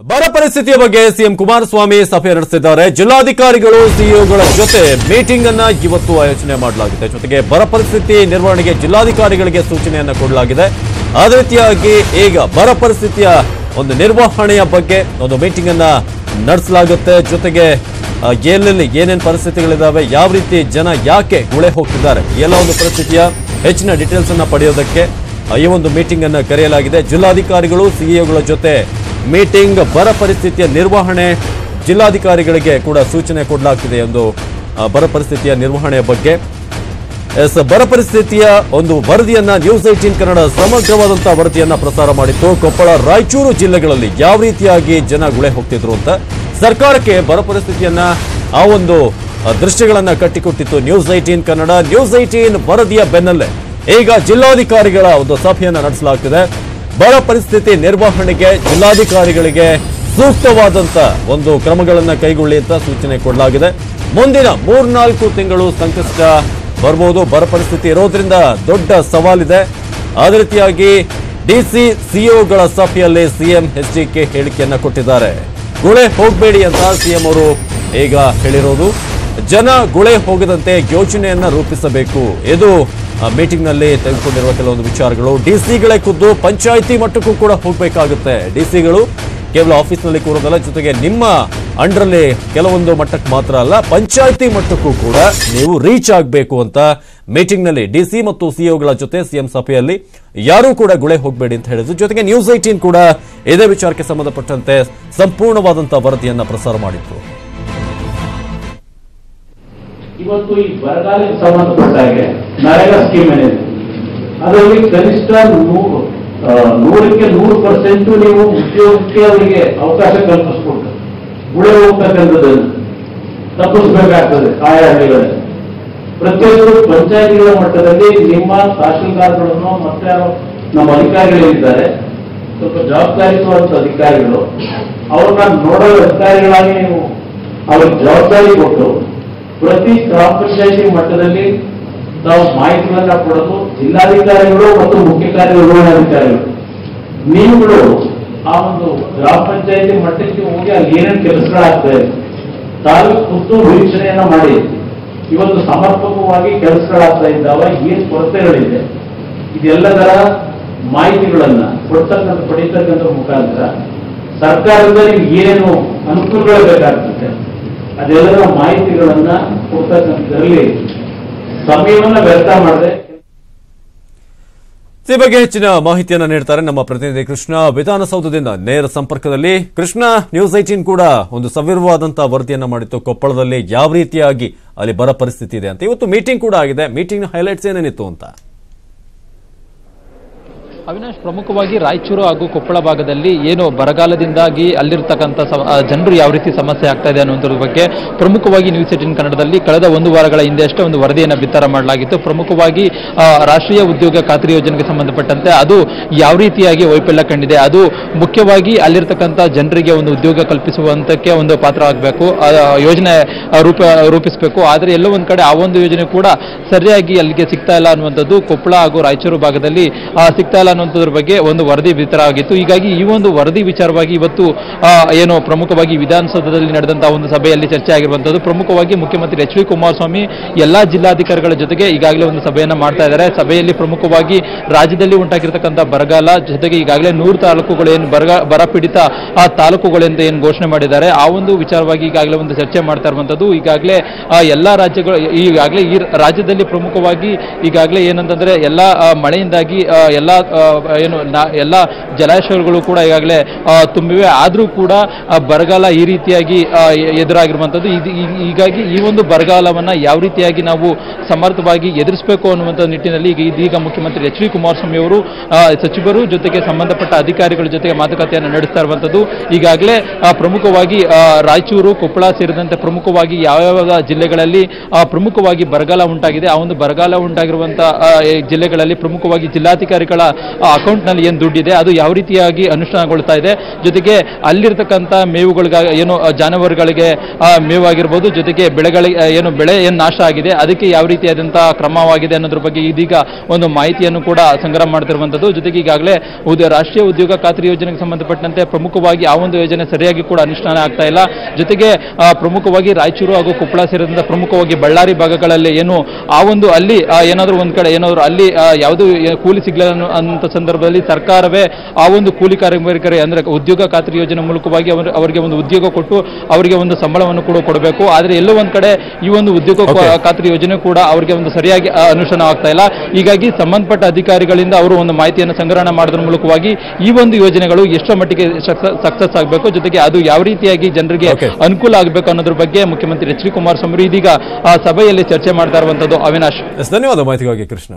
ಬರ ಪರಿಸ್ಥಿತಿಯ ಬಗ್ಗೆ ಸಿಎಂ ಕುಮಾರಸ್ವಾಮಿ ಸಭೆ ನಡೆಸಿದ್ದಾರೆ. ಜಿಲ್ಲಾಧಿಕಾರಿಗಳು, ಸಿಇಒಗಳ ಜೊತೆ ಮೀಟಿಂಗ್ ಅನ್ನ ಇವತ್ತು ಆಯೋಜನೆ ಮಾಡಲಾಗಿದೆ. ಜೊತೆಗೆ ಬರ ಪರಿಸ್ಥಿತಿ ನಿರ್ವಹಣೆಗೆ ಜಿಲ್ಲಾಧಿಕಾರಿಗಳಿಗೆ ಸೂಚನೆಯನ್ನ ಕೊಡಲಾಗಿದೆ. ಅದೇ ರೀತಿಯಾಗಿ ಈಗ ಬರ ಪರಿಸ್ಥಿತಿಯ ಒಂದು ನಿರ್ವಹಣೆಯ ಬಗ್ಗೆ ಒಂದು ಮೀಟಿಂಗ್ ಅನ್ನ ನಡೆಸಲಾಗುತ್ತೆ. ಜೊತೆಗೆ ಎಲ್ಲೆಲ್ಲಿ ಏನೇನು ಪರಿಸ್ಥಿತಿಗಳಿದ್ದಾವೆ ಯಾವ ರೀತಿ ಜನ ಯಾಕೆ ಗುಳೆ ಹೋಗ್ತಿದ್ದಾರೆ ಎಲ್ಲ ಒಂದು ಪರಿಸ್ಥಿತಿಯ ಹೆಚ್ಚಿನ ಡೀಟೇಲ್ಸ್ ಅನ್ನ ಪಡೆಯೋದಕ್ಕೆ ಈ ಒಂದು ಮೀಟಿಂಗ್ ಅನ್ನು ಕರೆಯಲಾಗಿದೆ. ಜಿಲ್ಲಾಧಿಕಾರಿಗಳು, ಸಿಇಒಗಳ ಜೊತೆ ಮೀಟಿಂಗ್ ಬರ ಪರಿಸ್ಥಿತಿಯ ನಿರ್ವಹಣೆ ಜಿಲ್ಲಾಧಿಕಾರಿಗಳಿಗೆ ಕೂಡ ಸೂಚನೆ ಕೊಡಲಾಗ್ತಿದೆ ಎಂದು ಬರ ಪರಿಸ್ಥಿತಿಯ ನಿರ್ವಹಣೆಯ ಬಗ್ಗೆ. ಎಸ್, ಬರ ಪರಿಸ್ಥಿತಿಯ ಒಂದು ವರದಿಯನ್ನ ನ್ಯೂಸ್ ಏಟೀನ್ ಕನ್ನಡ ಸಮಗ್ರವಾದಂತಹ ವರದಿಯನ್ನ ಪ್ರಸಾರ ಮಾಡಿತ್ತು. ಕೊಪ್ಪಳ, ರಾಯಚೂರು ಜಿಲ್ಲೆಗಳಲ್ಲಿ ಯಾವ ರೀತಿಯಾಗಿ ಜನ ಗುಳೆ ಹೋಗ್ತಿದ್ರು ಅಂತ ಸರ್ಕಾರಕ್ಕೆ ಬರ ಪರಿಸ್ಥಿತಿಯನ್ನ, ಆ ಒಂದು ದೃಶ್ಯಗಳನ್ನ ಕಟ್ಟಿಕೊಟ್ಟಿತ್ತು news eighteen Kannada. News eighteen ವರದಿಯ ಬೆನ್ನಲ್ಲೇ ಈಗ ಜಿಲ್ಲಾಧಿಕಾರಿಗಳ ಒಂದು ಸಭೆಯನ್ನ ನಡೆಸಲಾಗ್ತಿದೆ. ಬರ ಪರಿಸ್ಥಿತಿ ನಿರ್ವಹಣೆಗೆ ಜಿಲ್ಲಾಧಿಕಾರಿಗಳಿಗೆ ಸೂಕ್ತವಾದಂತ ಒಂದು ಕ್ರಮಗಳನ್ನು ಕೈಗೊಳ್ಳಿ ಅಂತ ಸೂಚನೆ ಕೊಡಲಾಗಿದೆ. ಮುಂದಿನ ಮೂರ್ನಾಲ್ಕು ತಿಂಗಳು ಸಂಕಷ್ಟ ಬರ್ಬೋದು. ಬರ ಪರಿಸ್ಥಿತಿ ಇರೋದ್ರಿಂದ ದೊಡ್ಡ ಸವಾಲಿದೆ. ಅದೇ ರೀತಿಯಾಗಿ ಡಿಸಿ ಸಿಇಒಗಳ ಸಭೆಯಲ್ಲಿ ಸಿಎಂ ಎಚ್ಡಿಕೆ ಹೇಳಿಕೆಯನ್ನ ಕೊಟ್ಟಿದ್ದಾರೆ. ಗುಳೆ ಹೋಗಬೇಡಿ ಅಂತ ಸಿಎಂ ಅವರು ಈಗ ಹೇಳಿರೋದು. ಜನ ಗುಳೆ ಹೋಗದಂತೆ ಯೋಜನೆಯನ್ನ ರೂಪಿಸಬೇಕು. ಇದು ಮೀಟಿಂಗ್ನಲ್ಲಿ ತೆಗೆದುಕೊಂಡಿರುವ ಕೆಲವೊಂದು ವಿಚಾರಗಳು. ಡಿಸಿಗಳೇ ಖುದ್ದು ಪಂಚಾಯಿತಿ ಮಟ್ಟಕ್ಕೂ ಕೂಡ ಹೋಗಬೇಕಾಗುತ್ತೆ. ಡಿಸಿಗಳು ಕೇವಲ ಆಫೀಸ್ನಲ್ಲಿ ಕೂರೋದಲ್ಲ, ಜೊತೆಗೆ ನಿಮ್ಮ ಅಂಡ್ರಲ್ಲಿ ಕೆಲವೊಂದು ಮಟ್ಟಕ್ಕೆ ಮಾತ್ರ ಅಲ್ಲ, ಪಂಚಾಯಿತಿ ಮಟ್ಟಕ್ಕೂ ಕೂಡ ನೀವು ರೀಚ್ ಆಗಬೇಕು ಅಂತ ಮೀಟಿಂಗ್ನಲ್ಲಿ ಡಿಸಿ ಮತ್ತು ಸಿಇಒಗಳ ಜೊತೆ ಸಿಎಂ ಸಭೆಯಲ್ಲಿ ಯಾರೂ ಕೂಡ ಗುಳೆ ಹೋಗಬೇಡಿ ಅಂತ ಹೇಳಿದ್ರು. ಜೊತೆಗೆ ನ್ಯೂಸ್ ಏಟೀನ್ ಕೂಡ ಇದೇ ವಿಚಾರಕ್ಕೆ ಸಂಬಂಧಪಟ್ಟಂತೆ ಸಂಪೂರ್ಣವಾದಂತಹ ವರದಿಯನ್ನು ಪ್ರಸಾರ ಮಾಡಿತ್ತು ಇವತ್ತು ಈ ಬರಗಾಲಕ್ಕೆ ಸಂಬಂಧಪಟ್ಟ ಹಾಗೆ ನರೇಗಾ ಸ್ಕೀಮ್ ಏನಿದೆ? ಅದರಲ್ಲಿ ಕನಿಷ್ಠ ನೂರು ನೂರಕ್ಕೆ ನೂರು ಪರ್ಸೆಂಟ್ ನೀವು ಉದ್ಯೋಗಕ್ಕೆ ಅವರಿಗೆ ಅವಕಾಶ ಕಲ್ಪಿಸ್ಕೊಟ್ಟು ಗುಳೆ ಹೋಗ್ತಕ್ಕಂಥದ್ದನ್ನು ತಪ್ಪಿಸ್ಬೇಕಾಗ್ತದೆ ಆಯಾ ಹಳ್ಳಿಗಳಲ್ಲಿ ಪ್ರತಿಯೊಂದು ಪಂಚಾಯತಿಗಳ ಮಟ್ಟದಲ್ಲಿ ನಿಮ್ಮ ತಹಶೀಲ್ದಾರ್ಗಳನ್ನು ಮತ್ತೆ ನಮ್ಮ ಅಧಿಕಾರಿಗಳಿದ್ದಾರೆ ಸ್ವಲ್ಪ ಜವಾಬ್ದಾರಿಸುವಂತ ಅಧಿಕಾರಿಗಳು, ಅವ್ರನ್ನ ನೋಡೋ ಅಧಿಕಾರಿಗಳಾಗಿ ನೀವು ಅವ್ರಿಗೆ ಜವಾಬ್ದಾರಿ ಕೊಟ್ಟು ಪ್ರತಿ ಗ್ರಾಮ ಪಂಚಾಯಿತಿ ಮಟ್ಟದಲ್ಲಿ ನಾವು ಮಾಹಿತಿಗಳನ್ನ ಕೊಡೋದು ಜಿಲ್ಲಾಧಿಕಾರಿಗಳು ಮತ್ತು ಮುಖ್ಯ ಕಾರ್ಯನಿರ್ವಹಣಾಧಿಕಾರಿಗಳು ನೀವುಗಳು ಆ ಒಂದು ಗ್ರಾಮ ಪಂಚಾಯಿತಿ ಮಟ್ಟಕ್ಕೆ ಹೋಗಿ ಅಲ್ಲಿ ಏನೇನು ಕೆಲಸಗಳಾಗ್ತಾ ಇದೆ. ಖುದ್ದು ವೀಕ್ಷಣೆಯನ್ನ ಮಾಡಿ. ಇವತ್ತು ಸಮರ್ಪಕವಾಗಿ ಕೆಲಸಗಳಾಗ್ತಾ ಇದ್ದಾವ, ಏನ್ ಕೊರತೆಗಳಿದೆ. ಇದೆಲ್ಲದರ ಮಾಹಿತಿಗಳನ್ನ ಕೊಡ್ತಕ್ಕಂಥ ಪಡೀತಕ್ಕಂಥ ಮುಖಾಂತರ ಸರ್ಕಾರದಿಂದ ನಿಮ್ಗೆ ಏನು ಅನುಕೂಲಗಳು ಬೇಕಾಗ್ತದೆ? ಅದೆಲ್ಲರ ಮಾಹಿತಿಗಳನ್ನ ಕೊಡ್ತಕ್ಕಂಥದ್ರಲ್ಲಿ ಸಮಯವನ್ನ ವ್ಯರ್ಥ ಮಾಡದೆ ಈ ಬಗ್ಗೆ ಹೆಚ್ಚಿನ ಮಾಹಿತಿಯನ್ನ ನೀಡ್ತಾರೆ ನಮ್ಮ ಪ್ರತಿನಿಧಿ ಕೃಷ್ಣ. ವಿಧಾನಸೌಧದಿಂದ ನೇರ ಸಂಪರ್ಕದಲ್ಲಿ ಕೃಷ್ಣ ನ್ಯೂಸ್ ಏಟೀನ್ ಕೂಡ ಒಂದು ಸವಿರವಾದಂತಹ ವರದಿಯನ್ನ ಮಾಡಿತ್ತು. ಕೊಪ್ಪಳದಲ್ಲಿ ಯಾವ ರೀತಿಯಾಗಿ ಅಲ್ಲಿ ಬರ ಪರಿಸ್ಥಿತಿ ಇದೆ ಅಂತ. ಇವತ್ತು ಮೀಟಿಂಗ್ ಕೂಡ ಆಗಿದೆ. ಮೀಟಿಂಗ್ ಹೈಲೈಟ್ಸ್ ಏನೇನಿತ್ತು ಅಂತ. ಅವಿನಾಶ್ ಪ್ರಮುಖವಾಗಿ ರಾಯಚೂರು ಹಾಗೂ ಕೊಪ್ಪಳ ಭಾಗದಲ್ಲಿ ಏನು ಬರಗಾಲದಿಂದಾಗಿ ಅಲ್ಲಿರ್ತಕ್ಕಂಥ ಜನರು ಯಾವ ರೀತಿ ಸಮಸ್ಯೆ ಆಗ್ತಾ ಇದೆ ಅನ್ನುವಂಥದ್ರ ಬಗ್ಗೆ ಪ್ರಮುಖವಾಗಿ ನ್ಯೂಸ್ ಏಟಿನ್ ಕನ್ನಡದಲ್ಲಿ ಕಳೆದ ಒಂದು ವಾರಗಳ ಹಿಂದೆ ಅಷ್ಟೇ ಒಂದು ವರದಿಯನ್ನು ಬಿತ್ತರ ಮಾಡಲಾಗಿತ್ತು. ಪ್ರಮುಖವಾಗಿ ರಾಷ್ಟ್ರೀಯ ಉದ್ಯೋಗ ಖಾತ್ರಿ ಯೋಜನೆಗೆ ಸಂಬಂಧಪಟ್ಟಂತೆ ಅದು ಯಾವ ರೀತಿಯಾಗಿ ವೈಫಲ್ಯ ಕಂಡಿದೆ, ಅದು ಮುಖ್ಯವಾಗಿ ಅಲ್ಲಿರ್ತಕ್ಕಂಥ ಜನರಿಗೆ ಒಂದು ಉದ್ಯೋಗ ಕಲ್ಪಿಸುವಂತಕ್ಕೆ ಒಂದು ಪಾತ್ರ ಆಗಬೇಕು ಯೋಜನೆ ರೂಪ, ರೂಪಿಸಬೇಕು. ಆದರೆ ಎಲ್ಲೋ ಒಂದು ಕಡೆ ಆ ಒಂದು ಯೋಜನೆ ಕೂಡ ಸರಿಯಾಗಿ ಅಲ್ಲಿಗೆ ಸಿಗ್ತಾ ಇಲ್ಲ ಅನ್ನುವಂಥದ್ದು ಕೊಪ್ಪಳ ಹಾಗೂ ರಾಯಚೂರು ಭಾಗದಲ್ಲಿ ಸಿಗ್ತಾ ಇಲ್ಲ ಅನ್ನುವಂಥದ್ರ ಬಗ್ಗೆ ಒಂದು ವರದಿ ಬಿತ್ತರ ಆಗಿತ್ತು ಹೀಗಾಗಿ ಈ ಒಂದು ವರದಿ ವಿಚಾರವಾಗಿ ಇವತ್ತು ಏನು ಪ್ರಮುಖವಾಗಿ ವಿಧಾನಸೌಧದಲ್ಲಿ ನಡೆದಂತಹ ಒಂದು ಸಭೆಯಲ್ಲಿ ಚರ್ಚೆ ಆಗಿರುವಂಥದ್ದು. ಪ್ರಮುಖವಾಗಿ ಮುಖ್ಯಮಂತ್ರಿ ಎಚ್ ಡಿ ಕುಮಾರಸ್ವಾಮಿ ಎಲ್ಲಾ ಜಿಲ್ಲಾಧಿಕಾರಿಗಳ ಜೊತೆಗೆ ಈಗಾಗಲೇ ಒಂದು ಸಭೆಯನ್ನು ಮಾಡ್ತಾ ಇದ್ದಾರೆ. ಸಭೆಯಲ್ಲಿ ಪ್ರಮುಖವಾಗಿ ರಾಜ್ಯದಲ್ಲಿ ಉಂಟಾಗಿರ್ತಕ್ಕಂಥ ಬರಗಾಲ, ಜೊತೆಗೆ ಈಗಾಗಲೇ ನೂರು ತಾಲೂಕುಗಳು ಏನು ಬರಗ ಬರ ಪೀಡಿತ ಆ ತಾಲೂಕುಗಳೆಂದು ಏನು ಘೋಷಣೆ ಮಾಡಿದ್ದಾರೆ. ಆ ಒಂದು ವಿಚಾರವಾಗಿ ಈಗಾಗಲೇ ಒಂದು ಚರ್ಚೆ ಮಾಡ್ತಾ ಇರುವಂಥದ್ದು. ಈಗಾಗಲೇ ಎಲ್ಲ ರಾಜ್ಯಗಳು, ಈಗಾಗಲೇ ಈ ರಾಜ್ಯದಲ್ಲಿ ಪ್ರಮುಖವಾಗಿ ಈಗಾಗಲೇ ಏನಂತಂದ್ರೆ ಎಲ್ಲ ಮಳೆಯಿಂದಾಗಿ ಎಲ್ಲ ಏನು ಎಲ್ಲ ಜಲಾಶಯಗಳು ಕೂಡ ಈಗಾಗಲೇ ತುಂಬಿವೆ. ಆದರೂ ಕೂಡ ಬರಗಾಲ ಈ ರೀತಿಯಾಗಿ ಎದುರಾಗಿರುವಂಥದ್ದು. ಇದು ಹೀಗಾಗಿ ಈ ಒಂದು ಬರಗಾಲವನ್ನು ಯಾವ ರೀತಿಯಾಗಿ ನಾವು ಸಮರ್ಥವಾಗಿ ಎದುರಿಸಬೇಕು ಅನ್ನುವಂಥ ನಿಟ್ಟಿನಲ್ಲಿ ಈಗ ಇದೀಗ ಮುಖ್ಯಮಂತ್ರಿ ಎಚ್ ಡಿ ಕುಮಾರಸ್ವಾಮಿ ಅವರು ಸಚಿವರು ಜೊತೆಗೆ ಸಂಬಂಧಪಟ್ಟ ಅಧಿಕಾರಿಗಳ ಜೊತೆಗೆ ಮಾತುಕತೆಯನ್ನು ನಡೆಸ್ತಾ ಇರುವಂಥದ್ದು. ಈಗಾಗಲೇ ಪ್ರಮುಖವಾಗಿ ರಾಯಚೂರು, ಕೊಪ್ಪಳ ಸೇರಿದಂತೆ ಪ್ರಮುಖವಾಗಿ ಯಾವ್ಯಾವ ಜಿಲ್ಲೆಗಳಲ್ಲಿ ಪ್ರಮುಖವಾಗಿ ಬರಗಾಲ ಉಂಟಾಗಿದೆ. ಆ ಒಂದು ಬರಗಾಲ ಉಂಟಾಗಿರುವಂಥ ಜಿಲ್ಲೆಗಳಲ್ಲಿ ಪ್ರಮುಖವಾಗಿ ಜಿಲ್ಲಾಧಿಕಾರಿಗಳ ಅಕೌಂಟ್ನಲ್ಲಿ ಏನು ದುಡ್ಡಿದೆ ಅದು ಯಾವ ರೀತಿಯಾಗಿ ಅನುಷ್ಠಾನಗೊಳ್ತಾ ಇದೆ ಜೊತೆಗೆ ಅಲ್ಲಿರ್ತಕ್ಕಂಥ ಮೇವುಗಳಿಗಾಗಿ ಏನು ಆ, ಜಾನುವಾರುಗಳಿಗೆ ಆ, ಮೇವಾಗಿರ್ಬೋದು ಜೊತೆಗೆ ಬೆಳೆಗಳಿಗೆ ಆ, ಏನು ಬೆಳೆ ಏನು ನಾಶ ಆಗಿದೆ ಅದಕ್ಕೆ ಯಾವ ರೀತಿಯಾದಂಥ ಕ್ರಮವಾಗಿದೆ ಅನ್ನೋದ್ರ ಬಗ್ಗೆ ಇದೀಗ ಒಂದು ಮಾಹಿತಿಯನ್ನು ಕೂಡ ಸಂಗ್ರಹ ಮಾಡ್ತಿರುವಂಥದ್ದು. ಜೊತೆಗೆ ಈಗಾಗಲೇ ರಾಷ್ಟ್ರೀಯ ಉದ್ಯೋಗ ಖಾತ್ರಿ ಯೋಜನೆಗೆ ಸಂಬಂಧಪಟ್ಟಂತೆ ಪ್ರಮುಖವಾಗಿ ಆ ಒಂದು ಯೋಜನೆ ಸರಿಯಾಗಿ ಕೂಡ ಅನುಷ್ಠಾನ ಆಗ್ತಾ ಇಲ್ಲ. ಜೊತೆಗೆ ಪ್ರಮುಖವಾಗಿ ರಾಯಚೂರು ಹಾಗೂ ಕೊಪ್ಪಳ ಸೇರಿದಂತೆ ಪ್ರಮುಖವಾಗಿ ಬಳ್ಳಾರಿ ಭಾಗಗಳಲ್ಲಿ ಏನು ಆ ಒಂದು ಅಲ್ಲಿ ಏನಾದರೂ ಒಂದು ಕಡೆ ಏನಾದರೂ ಅಲ್ಲಿ ಆ, ಯಾವುದು ಕೂಲಿ ಸಿಗ್ಲಿಲ್ಲ ಸಂದರ್ಭದಲ್ಲಿ ಸರ್ಕಾರವೇ ಆ ಒಂದು ಕೂಲಿ ಕಾರ್ಮಿಕರಿಗೆ ಅಂದರೆ ಉದ್ಯೋಗ ಖಾತ್ರಿ ಯೋಜನೆ ಮೂಲಕವಾಗಿ ಅವರು ಅವರಿಗೆ ಒಂದು ಉದ್ಯೋಗ ಕೊಟ್ಟು ಅವರಿಗೆ ಒಂದು ಸಂಬಳವನ್ನು ಕೂಡ ಕೊಡಬೇಕು. ಆದರೆ ಎಲ್ಲೋ ಒಂದು ಕಡೆ ಈ ಒಂದು ಉದ್ಯೋಗ ಖಾತ್ರಿ ಯೋಜನೆ ಕೂಡ ಅವರಿಗೆ ಒಂದು ಸರಿಯಾಗಿ ಅನುಷ್ಠಾನ ಆಗ್ತಾ ಇಲ್ಲ. ಹೀಗಾಗಿ ಸಂಬಂಧಪಟ್ಟ ಅಧಿಕಾರಿಗಳಿಂದ ಅವರು ಒಂದು ಮಾಹಿತಿಯನ್ನು ಸಂಗ್ರಹಣೆ ಮಾಡೋದ್ರ ಮೂಲಕವಾಗಿ ಈ ಒಂದು ಯೋಜನೆಗಳು ಎಷ್ಟರ ಮಟ್ಟಿಗೆ ಸಕ್ಸಸ್ ಆಗಬೇಕು. ಜೊತೆಗೆ ಅದು ಯಾವ ರೀತಿಯಾಗಿ ಜನರಿಗೆ ಅನುಕೂಲ ಆಗಬೇಕು ಅನ್ನೋದ್ರ ಬಗ್ಗೆ ಮುಖ್ಯಮಂತ್ರಿ ಎಚ್ ಡಿ ಕುಮಾರಸ್ವಾಮಿ ಇದೀಗ ಆ ಸಭೆಯಲ್ಲಿ ಚರ್ಚೆ ಮಾಡ್ತಾ ಇರುವಂತದ್ದು ಅವಿನಾಶ್. ಧನ್ಯವಾದ ಮಾಹಿತಿಗಾಗಿ ಕೃಷ್ಣ.